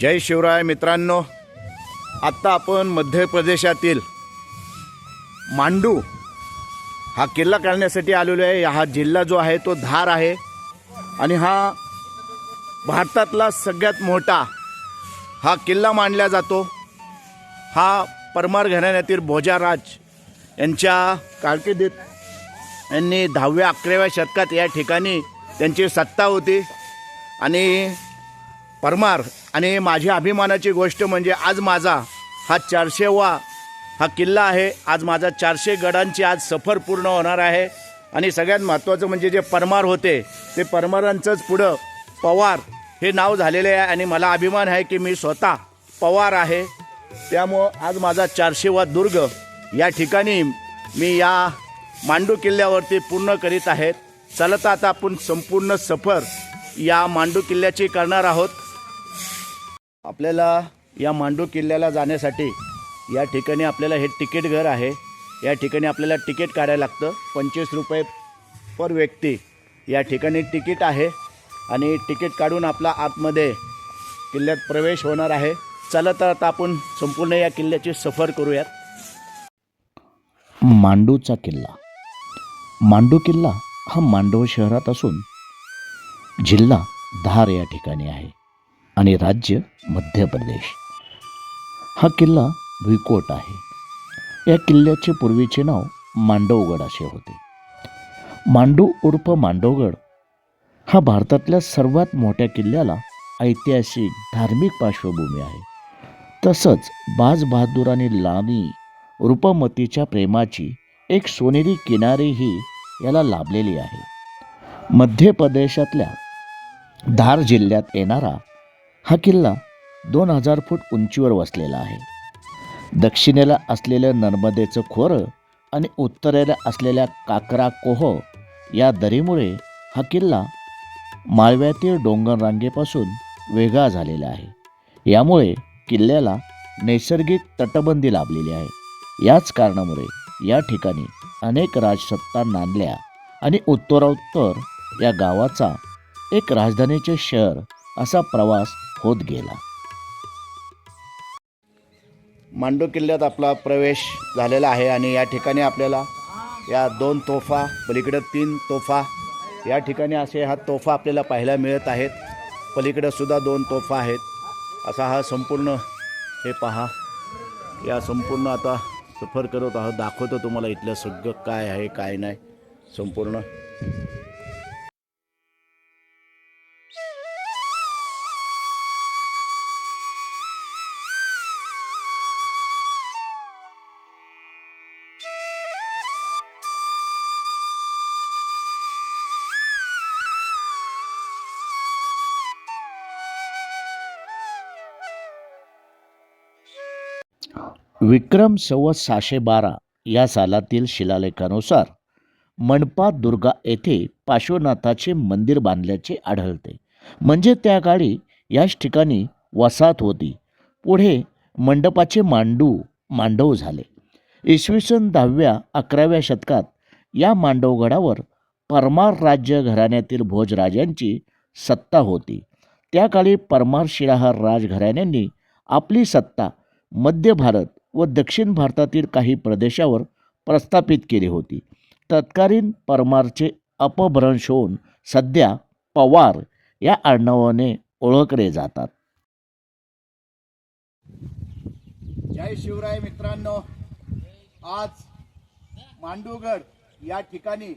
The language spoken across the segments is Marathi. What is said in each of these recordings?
जय शिवराय मित्रांनो आत्ता आपण मध्य प्रदेशातील मांडू हा किल्ला करण्यासाठी आलेलो आहे. हा जिल्हा जो आहे तो धार आहे आणि हा भारतातला सगळ्यात मोठा हा किल्ला मानला जातो. हा परमार घराण्यातील भोजाराज यांच्या कारकिर्दीत यांनी दहाव्या अकराव्या शतकात या ठिकाणी त्यांची सत्ता होती आणि परमार आणि माझी अभिमानाची गोष्ट म्हणजे आज माझा हा चारशेवा हा किल्ला आहे. आज माझा चारशे गडांची आज सफर पूर्ण होणार आहे. आणि सगळ्यात महत्त्वाचं म्हणजे जे परमार होते ते परमारांचंच पुढं पवार हे नाव झालेले आहे आणि मला अभिमान आहे की मी स्वतः पवार आहे. त्यामुळं आज माझा चारशेवा दुर्ग या ठिकाणी मी या मांडू किल्ल्यावरती पूर्ण करीत आहेत चलत आता आपण संपूर्ण सफर या मांडू किल्ल्याची करणार आहोत. आपल्याला या मांडू किल्ल्याला जाण्यासाठी या ठिकाणी आपल्याला हे तिकीट घर आहे. या ठिकाणी आपल्याला तिकीट काढायला लागतं. पंचवीस रुपये पर व्यक्ती या ठिकाणी तिकीट आहे आणि तिकीट काढून आपला आतमध्ये किल्ल्यात प्रवेश होणार आहे. चला तर आता आपण संपूर्ण या किल्ल्याची सफर करूयात. मांडूचा किल्ला. मांडू किल्ला हा मांडव शहरात असून जिल्हा धार या ठिकाणी आहे. आणि राज्य मध्य प्रदेश. हा किल्ला भुईकोट आहे. या किल्ल्याचे पूर्वीचे नाव मांडवगड असे होते. मांडू उर्फ मांडवगड हा भारतातल्या सर्वात मोठ्या किल्ल्याला ऐतिहासिक धार्मिक पार्श्वभूमी आहे. तसंच बाज बहादूर आणि लानी रूपमतीच्या प्रेमाची एक सोनेरी किनारीही याला लाभलेली आहे. मध्य प्रदेशातल्या धार जिल्ह्यात येणारा हा किल्ला दोन हजार फूट उंचीवर वसलेला आहे. दक्षिणेला असलेलं नर्मदेचं खोरं आणि उत्तरेला असलेल्या काकरा कोह या दरीमुळे हा किल्ला माळव्यातील डोंगररांगेपासून वेगळा झालेला आहे. यामुळे किल्ल्याला नैसर्गिक तटबंदी लाभलेली आहे. याच कारणामुळे या ठिकाणी अनेक राजसत्ता नांदल्या आणि उत्तरोत्तर या गावाचा एक राजधानीचे शहर असा प्रवास होत गेला. मांडू किल्ल्यात आपला प्रवेश झालेला आहे आणि या ठिकाणी आपल्याला या दोन तोफा पलीकडं तीन तोफा या ठिकाणी असे हा तोफा आपल्याला पाहायला मिळत आहेत. पलीकडं सुद्धा दोन तोफा आहेत. असा हा संपूर्ण हे पहा. या संपूर्ण आता सफर करत आहोत. दाखवतो तुम्हाला इथलं सगळं काय आहे काय नाही. संपूर्ण. विक्रम संवत सहाशे बारा या सालातील शिलालेखानुसार मंडपा दुर्गा येथे पार्श्वनाथाचे मंदिर बांधल्याचे आढळते. म्हणजे त्या काळी याच ठिकाणी वसाहत होती. पुढे मंडपाचे मांडू मांडव झाले. इसवी सन दहाव्या अकराव्या शतकात या मांडवगडावर परमार राज्य घराण्यातील भोजराजांची सत्ता होती. त्या काळी परमार शिलाहार राजघराण्यांनी आपली सत्ता मध्य भारत व दक्षिण भारतातील काही प्रदेशावर प्रस्थापित केली होती. तत्कालीन परमारचे अपभ्रंश होऊन सध्या पवार या आडनावाने ओळखले जातात. जय शिवराय मित्रांनो आज मांडूगड या ठिकाणी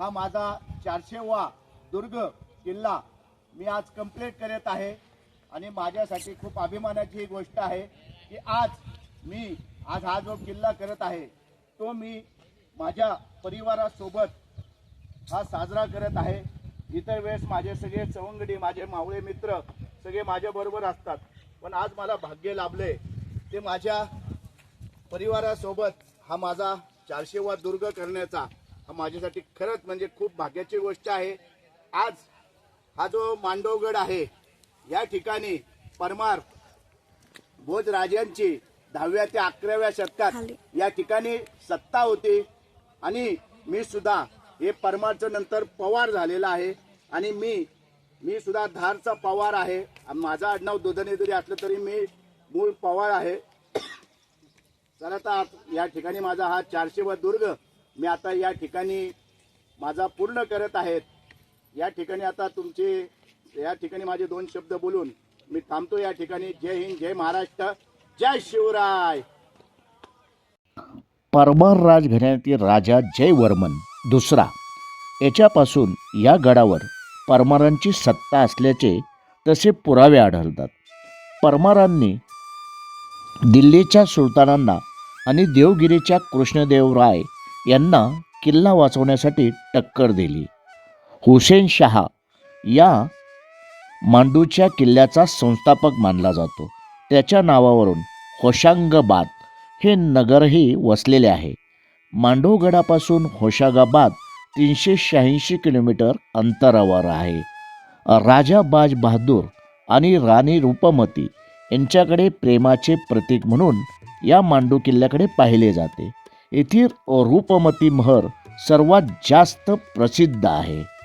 हा माझा चारशेवा दुर्ग किल्ला मी आज कंप्लीट करत आहे आणि माझ्यासाठी खूप अभिमानाची ही गोष्ट आहे की आज मी आज हा जो किल्ला करत आहे तो मी माझ्या परिवारासोबत हा साजरा करत आहे. इतर वेळेस माझे सगळे सवंगडी माझे मावळे मित्र सगळे माझ्याबरोबर असतात. पण आज मला भाग्य लाभले ते माझ्या परिवारासोबत हा माझा चारशेवा दुर्ग करण्याचा हा माझ्यासाठी खरंच म्हणजे खूप भाग्याची गोष्ट आहे. आज हा जो मांडवगड आहे या ठिकाणी परमार भोज राजांची दहाव्या ते अकराव्या शतकात या ठिकाणी सत्ता होती. आणि मी सुद्धा हे परमारचं नंतर पवार झालेला आहे. आणि मी मी सुद्धा धारचा पवार आहे. माझं आडनाव दोधने जरी असलं तरी मी मूळ पवार आहे. तर आता या ठिकाणी माझा हा चारशे व दुर्ग मी आता या ठिकाणी माझा पूर्ण करत आहेत. या ठिकाणी आता तुमचे या ठिकाणी माझे दोन शब्द बोलून मी थांबतो. या ठिकाणी जय हिंद जय महाराष्ट्र. जय शिवराय. परमार राजघराण्यातील राजा जयवर्मन दुसरा. याच्यापासून या गडावर परमारांची सत्ता असल्याचे तसे पुरावे आढळतात. परमारांनी दिल्लीच्या सुलतानांना आणि देवगिरीच्या कृष्णदेवराय यांना किल्ला वाचवण्यासाठी टक्कर दिली. हुसेन शहा या मांडूच्या किल्ल्याचा संस्थापक मानला जातो. त्याच्या नावावरून होशांगाबाद हे नगरही वसलेले आहे. मांडवगडापासून होशांगाबाद तीनशे शहाऐंशी किलोमीटर अंतरावर आहे. राजा बाज बहादूर आणि राणी रूपमती यांच्याकडे प्रेमाचे प्रतीक म्हणून या मांडू किल्ल्याकडे पाहिले जाते. येथील रूपमती महर सर्वात जास्त प्रसिद्ध आहे.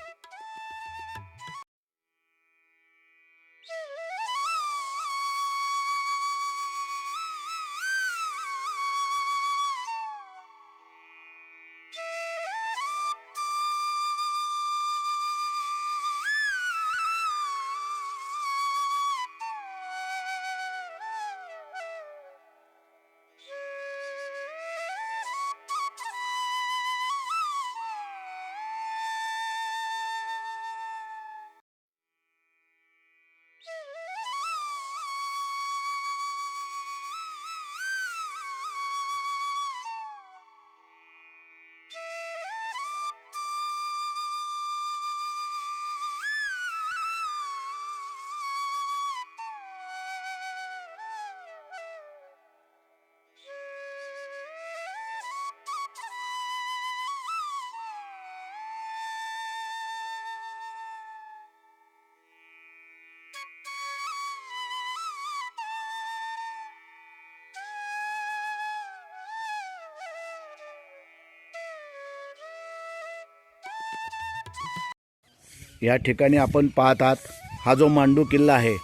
या ठिकाणी आपण पाहत आहात हा जो मांडू किल्ला आहे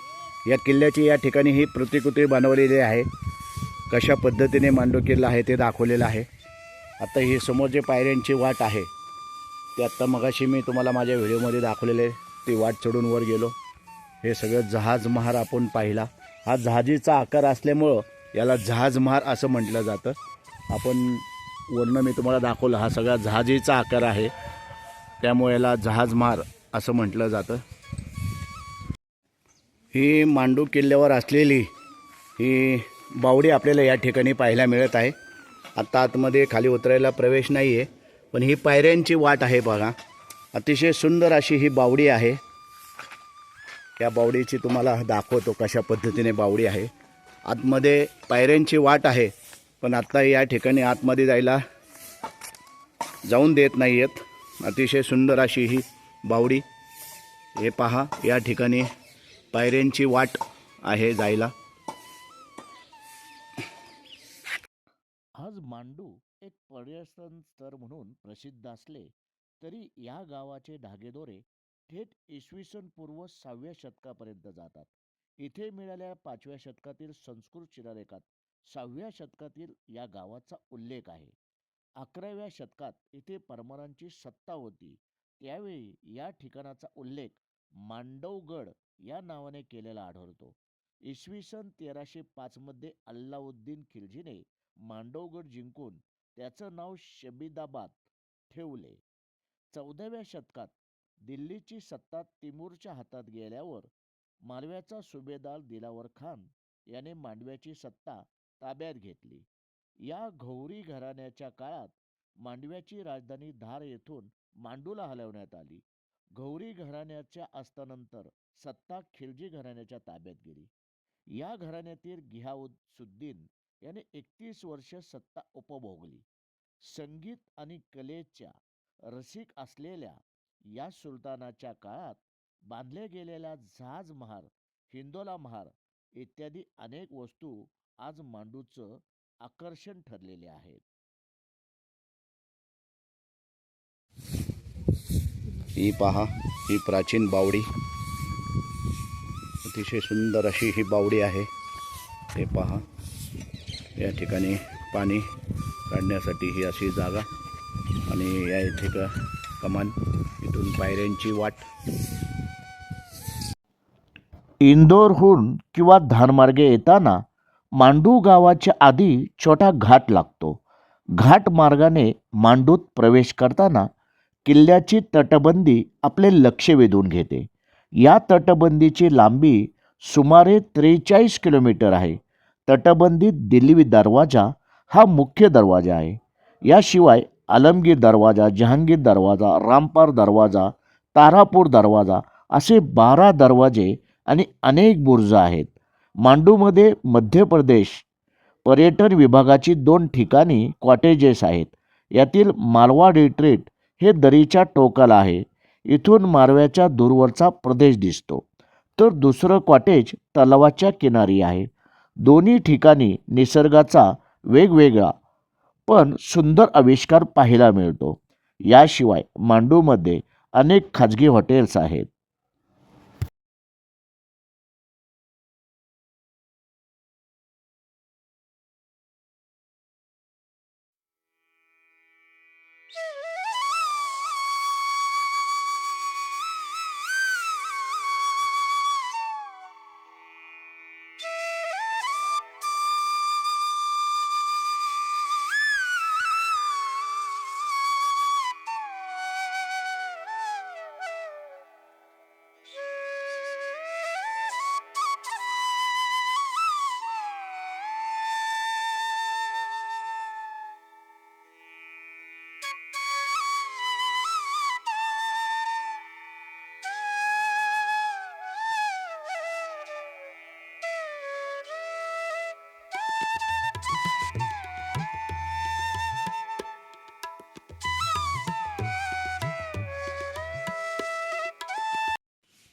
या किल्ल्याची या ठिकाणी ही प्रतिकृती बनवलेली आहे. कशा पद्धतीने मांडू किल्ला आहे ते दाखवलेलं आहे. आता ही समोर जे पायऱ्यांची वाट आहे ते आत्ता मगाशी मी तुम्हाला माझ्या व्हिडिओमध्ये दाखवलेले ती वाट चढून वर गेलो. हे सगळं जहाज महार आपण पाहिला. हा जहाजीचा आकार असल्यामुळं याला जहाज महार असं म्हटलं जातं. आपण वरनं मी तुम्हाला दाखवलं हा सगळा जहाजीचा आकार आहे. त्यामुळे याला जहाज असं म्हटलं जातं. ही मांडू किल्ल्यावर असलेली ही बावडी आपल्याला या ठिकाणी पाहायला मिळत आहे. आत्ता आतमध्ये खाली उतरायला प्रवेश नाही आहे पण ही पायऱ्यांची वाट आहे बघा. अतिशय सुंदर अशी ही बावडी आहे. या बावडीची तुम्हाला दाखवतो कशा पद्धतीने बावडी आहे. आतमध्ये पायऱ्यांची वाट आहे पण आत्ता या ठिकाणी आतमध्ये जायला जाऊन देत नाही आहेत अतिशय सुंदर अशी ही बावडी. हे पहा या ठिकाणी पायऱ्यांची वाट आहे जायला. आज मांडू एक पर्यटन स्थळ म्हणून प्रसिद्ध असले तरी या गावाचे धागेदोरे थेट इसवी सन पूर्व सहाव्या शतकापर्यंत जातात. इथे मिळालेल्या पाचव्या शतकातील संस्कृत शिलालेखात सहाव्या शतकातील या गावाचा उल्लेख आहे. अकराव्या शतकात इथे परमारांची सत्ता होती. त्यावेळी या ठिकाणाचा उल्लेख मांडवगड या नावाने केलेला आढळतो. इसवी सन तेराशे पाचमध्ये अल्लाउद्दीन खिलजीने मांडवगड जिंकून त्याचं नाव शबीदाबाद ठेवले. चौदाव्या शतकात दिल्लीची सत्ता तिमूरच्या हातात गेल्यावर मालव्याचा सुभेदार दिलावर खान याने मांडव्याची सत्ता ताब्यात घेतली. या घौरी घराण्याच्या काळात मांडव्याची राजधानी धार येथून मांडूला हलवण्यात आली. घौरी घराण्याच्या अस्तानंतर सत्ता खिलजी घराण्याच्या ताब्यात गेली. या घराण्यातील घियाउद्दीन याने एकतीस वर्ष सत्ता उपभोगली. संगीत आणि कलेच्या रसिक असलेल्या या सुलतानाच्या काळात बांधले गेलेला जहाज महार हिंदोला महार इत्यादी अनेक वस्तू आज मांडूचं आकर्षण ठरलेले आहेत. ही पहा ही प्राचीन बावडी. अतिशय सुंदर अशी ही बावडी आहे. ते पहा या ठिकाणी पाणी काढण्यासाठी ही अशी जागा आणि या इथे का कमान इथून पायऱ्यांची वाट. इंदोरहून किंवा धारमार्गे येताना मांडू गावाच्या आधी छोटा घाट लागतो. घाट मार्गाने मांडूत प्रवेश करताना किल्ल्याची तटबंदी आपले लक्ष वेधून घेते. या तटबंदीची लांबी सुमारे त्रेचाळीस किलोमीटर आहे. तटबंदीत दिल्ली दरवाजा हा मुख्य दरवाजा आहे. याशिवाय आलमगीर दरवाजा जहांगीर दरवाजा रामपार दरवाजा तारापूर दरवाजा असे बारा दरवाजे आणि अनेक बुर्ज आहेत. मांडूमध्ये मध्य प्रदेश पर्यटन विभागाची दोन ठिकाणी कॉटेजेस आहेत. यातील मालवा रिट्रीट हे दरीच्या टोकाला आहे. इथून मारव्याच्या दूरवरचा प्रदेश दिसतो. तर दुसरं कॉटेज तलावाच्या किनारी आहे. दोन्ही ठिकाणी निसर्गाचा वेगवेगळा पण सुंदर आविष्कार पाहायला मिळतो. याशिवाय मांडूमध्ये अनेक खाजगी हॉटेल्स आहेत.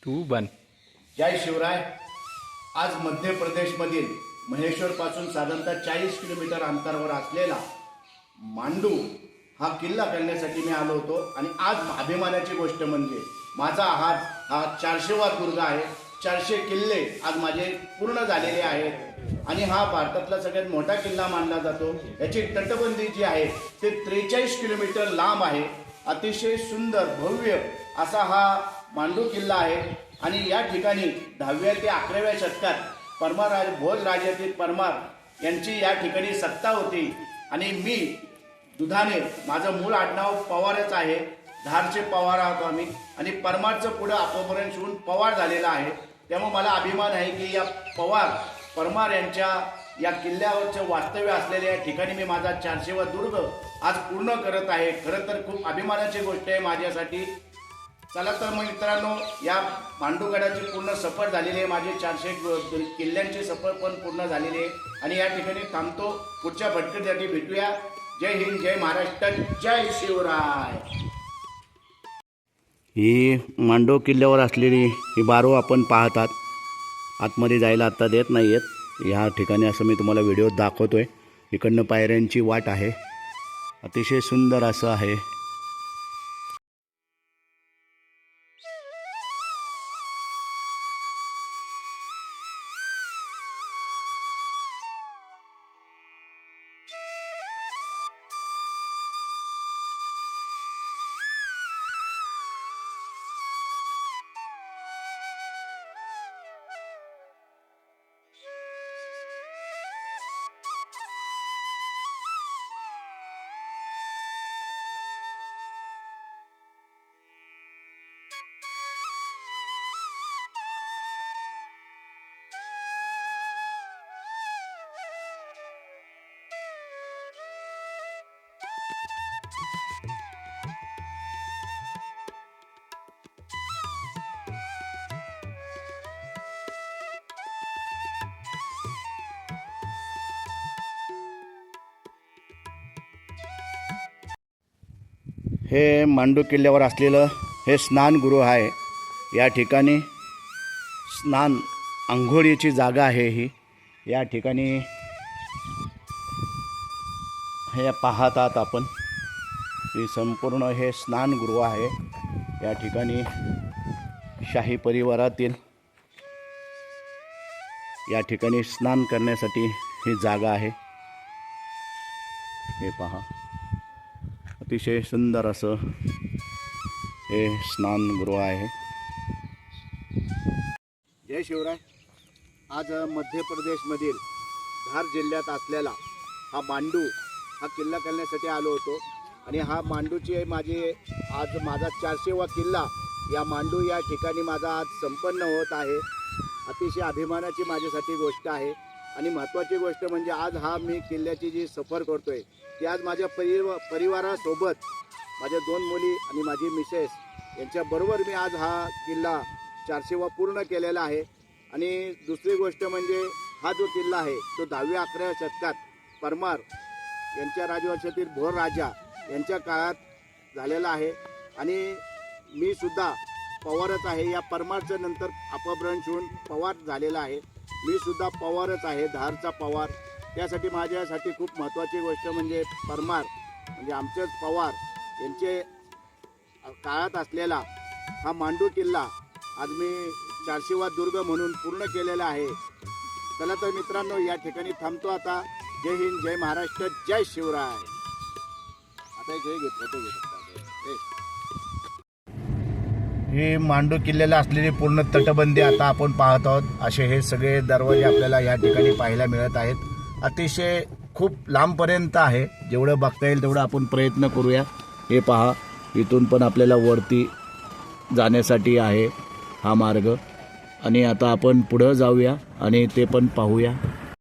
तू बन. जय शिवराय. आज मध्य प्रदेशमधील महेश्वरपासून साधारणतः चाळीस किलोमीटर अंतरावर असलेला मांडू हा किल्ला करण्यासाठी मी आलो होतो. आणि आज अभिमानाची गोष्ट म्हणजे माझा हा हा चारशेवा दुर्ग आहे. चारशे किल्ले आज माझे पूर्ण झालेले आहेत. आणि हा भारतातला सगळ्यात मोठा किल्ला मानला जातो. याची तटबंदी जी आहे ते त्रेचाळीस किलोमीटर लांब आहे. अतिशय सुंदर भव्य असा हा मांडू किल्ला आहे. आणि या ठिकाणी दहाव्या ते अकराव्या शतकात परमार राज भोज राजातील परमार यांची या ठिकाणी सत्ता होती. आणि मी दुधाने माझं मूळ आडनाव पवारच आहे. धारचे पवार आहोत आम्ही. आणि परमारचं पुढं आपोपर्यंत शिवून पवार झालेला आहे. त्यामुळे मला अभिमान आहे की या पवार परमार यांच्या या किल्ल्यावरचं वास्तव्य असलेल्या या ठिकाणी मी माझा चारशेवा दुर्ग आज पूर्ण करत आहे. खरं तर खूप अभिमानाची गोष्ट आहे माझ्यासाठी. चला तर मग मित्रांनो या मांडूगडाची पूर्ण सफर झालेली आहे. माझे चारशे किल्ल्यांची सफर पण पूर्ण झालेली आहे. आणि या ठिकाणी थांबतो. पुढच्या भटकरीसाठी भेटूया. जय हिंद जय महाराष्ट्र जय शिवराय. ही मांडव किल्ल्यावर असलेली ही बारो आपण पाहतात. आतमध्ये जायला आत्ता देत नाही आहेत ह्या ठिकाणी असं मी तुम्हाला व्हिडिओ दाखवतो आहे इकडनं पायऱ्यांची वाट आहे. अतिशय सुंदर असं आहे. हे मांडू किल्ल्यावर असलेलं हे स्नानगृह आहे. या ठिकाणी स्नान आंघोळीची जागा आहे ही. या ठिकाणी हे पाहतात आपण. की संपूर्ण हे स्नानगृह आहे. या ठिकाणी शाही परिवारातील या ठिकाणी स्नान करण्यासाठी ही जागा आहे. हे पहा. अतिशय सुंदर असं हे स्नानगृह आहे. जय शिवराय. आज मध्य प्रदेशमधील धार जिल्ह्यात असलेला हा मांडू हा किल्ला करण्यासाठी आलो होतो. आणि हा मांडूची माझी आज माझा चारशेवा किल्ला या मांडू या ठिकाणी माझा आज संपन्न होत आहे. अतिशय अभिमानाची माझ्यासाठी गोष्ट आहे. आणि महत्त्वाची गोष्ट म्हणजे आज हा मी किल्ल्याची जी सफर करतो आहे ती आज माझ्या परिव परिवारासोबत माझ्या दोन मुली आणि माझी मिसेस यांच्याबरोबर मी आज हा किल्ला चारशेवा पूर्ण केलेला आहे. आणि दुसरी गोष्ट म्हणजे हा जो किल्ला आहे तो दहाव्या अकराव्या शतकात परमार यांच्या राजवंशातील भोर राजा यांच्या काळात झालेला आहे. आणि मी सुद्धा पवारच आहे. या परमारच्या नंतर अपभ्रंश होऊन पवार झालेला आहे. मी सुद्धा पवारच आहे. धारचा पवार. त्यासाठी माझ्यासाठी खूप महत्त्वाची गोष्ट म्हणजे परमार म्हणजे आमचेच पवार यांचे काळात असलेला हा मांडू किल्ला आज मी चारशेवा दुर्ग म्हणून पूर्ण केलेला आहे. चला तर मित्रांनो या ठिकाणी थांबतो आता. जय हिंद जय महाराष्ट्र जय शिवराय. आता एक हे घेतलं ते घेतलं. हे मांडू किल्ल्याला असलेली पूर्ण तटबंदी आता आपण पाहत आहोत. असे हे सगळे दरवाजे आपल्याला या ठिकाणी पाहायला मिळत आहेत. अतिशय खूप लांबपर्यंत आहे. जेवढं बघता येईल तेवढं आपण प्रयत्न करूया. हे पहा इथून पण आपल्याला वरती जाण्यासाठी आहे हा मार्ग. आणि आता आपण पुढं जाऊया आणि ते पण पाहूया.